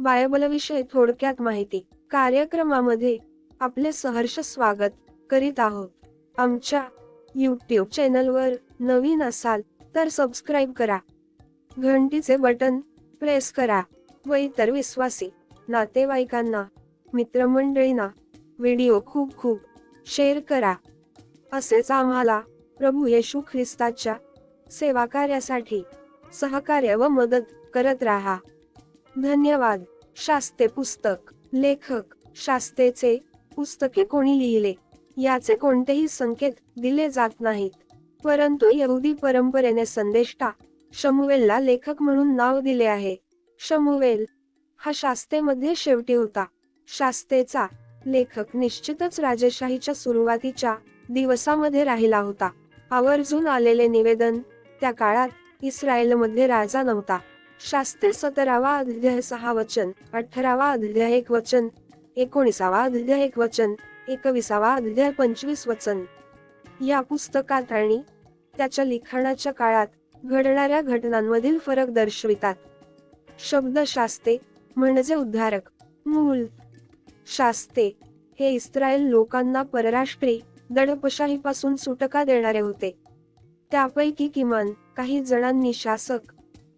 बायबलविषयी थोडक्यात माहिती. कार्यक्रमामध्ये आपले सहर्ष स्वागत करीत आहोत. आमच्या यूट्यूब चॅनलवर नवीन असाल तर सबस्क्राईब करा. घंटीचे बटन प्रेस करा व इतर विश्वासी नातेवाईकांना मित्रमंडळींना व्हिडिओ खूप खूप शेअर करा. असेच आम्हाला प्रभू येशू ख्रिस्ताच्या सेवा कार्यासाठी सहकार्य व मदत करत राहा. धन्यवाद. शास्ते पुस्तक. लेखक. शास्तेचे पुस्तके कोणी लिहिले? याचे कोणतेही संकेत दिले जात नाहीत. परंतु यहुदी परंपरेने संदेष्टा शमुवेलला लेखक म्हणून नाव दिले आहे. शमुवेल हा शास्तेमध्ये शेवटी होता. शास्तेचा लेखक निश्चितच राजेशाहीच्या सुरुवातीच्या दिवसामध्ये राहिला होता. आवर्जून आलेले निवेदन त्या काळात इस्रायलमध्ये राजा नव्हता. शास्त्र सतरावा अध्याय सहा वचन अठरावा अध्याय एक वचन एकोणीसावा अध्याय एक वचन एकविसावा अध्याय पंचवीस वचन. या पुस्तकात आणि त्याच्या लिखाणाच्या काळात घडणाऱ्या घटनांमधील फरक दर्शवितात. शब्द शास्ते म्हणजे उद्धारक. मूल. शास्ते हे इस्रायल लोकांना परराष्ट्री दडपशाहीपासून सुटका देणारे होते. त्यापैकी किमान काही जणांनी शासक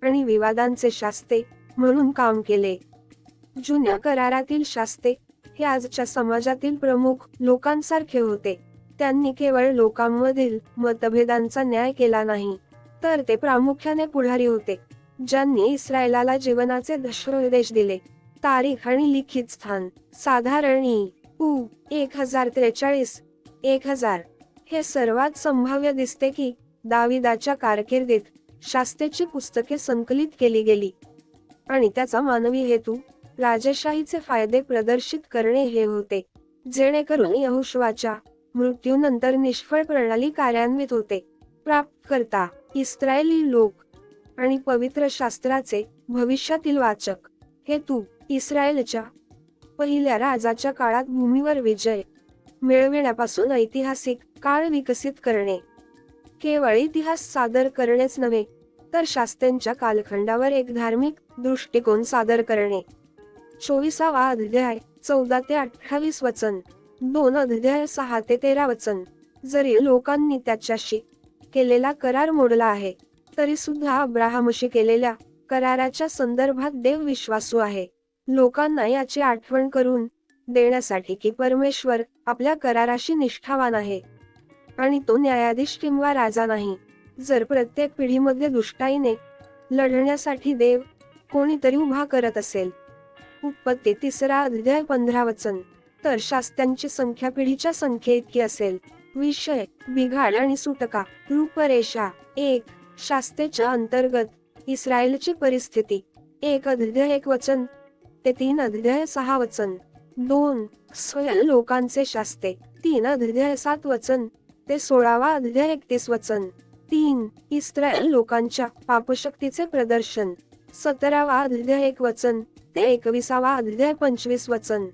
आणि विवादांचे शास्ते म्हणून काम केले. जुन्या करारातील शास्ते हे आजच्या समाजातील प्रमुख लोकांसारखे होते. त्यांनी केवळ लोकांमधील मतभेदांचा न्याय केला नाही तर ते प्रामुख्याने पुढारी होते ज्यांनी इस्रायलाला जीवनाचे दशोदेश दिले. तारीख आणि लिखित स्थान. साधारण उ एक हजार त्रेचाळीस. एक हजार. हे सर्वात संभाव्य दिसते की दाविदाच्या कारकिर्दीत शास्त्याची पुस्तके संकलित केली गेली. आणि त्याचा मानवी हेतू राजेशाहीचे फायदे प्रदर्शित करणे हे होते. जेणेकरून यहुश्वाच्या मृत्यूनंतर निष्फळ प्रणाली कार्यान्वित होते. प्राप्तकर्ता इस्रायली लोक आणि पवित्र शास्त्राचे भविष्यातील वाचक हेतू इस्रायलच्या पहिल्या राजाच्या काळात भूमीवर विजय मिळविण्यापासून ऐतिहासिक काळ विकसित करणे. केवळ इतिहास सादर करणेच नव्हे तर शास्त्यांच्या कालखंडावर एक धार्मिक दृष्टिकोन सादर करणे. चोवीसावा अध्याय चौदा ते अठ्ठावीस वचन दोन अध्याय सहा ते तेरा वचन. जरी लोकांनी त्याच्याशी केलेला करार मोडला आहे तरी सुद्धा अब्राहमशी केलेल्या कराराच्या संदर्भात देव विश्वासू आहे. लोकांना याची आठवण करून देण्यासाठी की परमेश्वर आपल्या कराराशी निष्ठावान आहे. आणि तो न्यायाधीश किंवा राजा नाही. जर प्रत्येक पिढीमध्ये दुष्टाईने लढण्यासाठी देव कोणीतरी उभा करत असेल. उत्पत्ती तिसरा अध्याय पंधरा वचन. तर शास्त्यांची संख्या पिढीच्या संख्ये इतकी असेल. विषय बिघाड आणि सुटका रूपरेषा एक शास्तेच्या अंतर्गत इस्रायलची परिस्थिती. एक अध्याय एक वचन. ते तीन अध्याय सहा वचन. दोन स्वयं लोकांचे शास्ते तीन अध्याय सात वचन. ते सोळावा अध्याय एकतीस वचन तीन इस्रायल लोकांच्या पापशक्तीचे प्रदर्शन. सतरावा अध्याय एक वचन. ते एकविसावा अध्याय पंचवीस वचन.